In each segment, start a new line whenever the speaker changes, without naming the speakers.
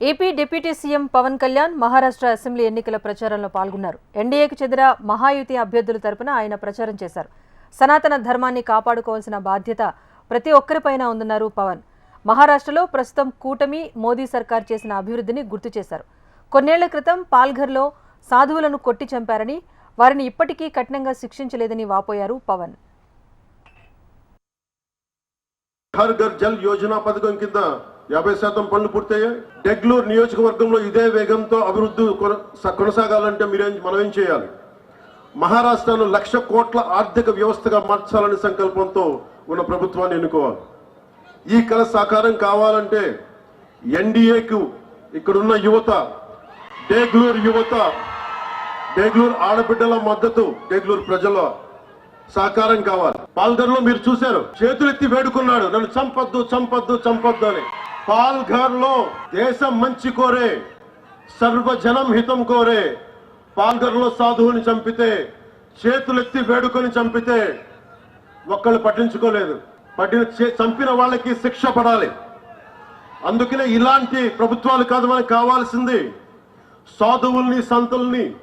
AP deputy CM Pawan Kalyan Maharashtra assembly ఎన్నికల ప్రచారంలో పాల్గొన్నారు. ఎన్డీఏకు చెందిన మహాయుతి అభ్యర్థుల తరపున ఆయన ప్రచారం చేశారు. సనాతన ధర్మాన్ని కాపాడుకోవాల్సిన బాధ్యత ప్రతి ఒక్కరిపైన ఉందన్నారు పవన్. మహారాష్ట్రలో ప్రస్తుతం కూటమి మోదీ సర్కార్ చేసిన అభివృద్ధిని గుర్తు చేశారు. కొన్నేళ్ళ క్రితం పాల్ఘర్లో సాధువులను కొట్టి చంపారని వారిని ఇప్పటికీ కఠినంగా శిక్షించలేదని వాపోయారు పవన్.
హర్ ఘర్ జల్ యోజన పథకం కింద యాభై శాతం పనులు పూర్తయ్యాయి. డెగ్లూరు నియోజకవర్గంలో ఇదే వేగంతో అభివృద్ధి కొనసాగాలంటే మీరేం మనం ఏం చేయాలి? మహారాష్ట్రను లక్ష కోట్ల ఆర్థిక వ్యవస్థగా మార్చాలనే సంకల్పంతో ఉన్న ప్రభుత్వాన్ని ఎన్నుకోవాలి. ఈ కళ సాకారం కావాలంటే ఎన్డీఏకు ఇక్కడున్న యువత డేగ్లూర్ యువత డేగ్లూర్ ఆడబిడ్డల మద్దతు డేగ్లూర్ ప్రజల సహకారం కావాలి. పాల్గొనలో మీరు చూశారు. చేతులెత్తి వేడుకున్నాడు. నన్ను చంపద్దు చంపద్దు చంపద్దు అని. పాల్ఘర్లో దేశం మంచి కోరే సర్వజనం హితం కోరే. పాల్ఘర్లో సాధువుని చంపితే చేతులెత్తి వేడుకొని చంపితే ఒక్కళ్ళు పట్టించుకోలేదు. పట్టిన చంపిన వాళ్ళకి శిక్ష పడాలి. అందుకనే ఇలాంటి ప్రభుత్వాలు కాదు మనకు కావాల్సింది సాధువుల్ని సంతుల్ని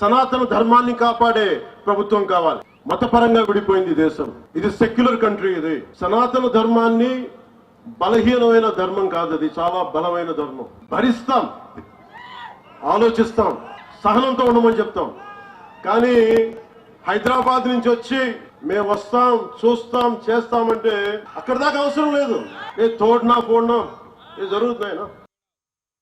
సనాతన ధర్మాన్ని కాపాడే ప్రభుత్వం కావాలి. మతపరంగా విడిపోయింది దేశం. ఇది సెక్యులర్ కంట్రీ ఇది. సనాతన ధర్మాన్ని బలహీనమైన ధర్మం కాదు అది చాలా బలమైన ధర్మం. భరిస్తాం. ఆలోచిస్తాం. సహనంతో ఉండమని చెప్తాం. కానీ హైదరాబాద్ నుంచి వచ్చి మేము వస్తాం చూస్తాం చేస్తామంటే అక్కడ దాకా అవసరం లేదు. ఏ తోడినా పోడినా ఏ జరుగుతున్నాయినా.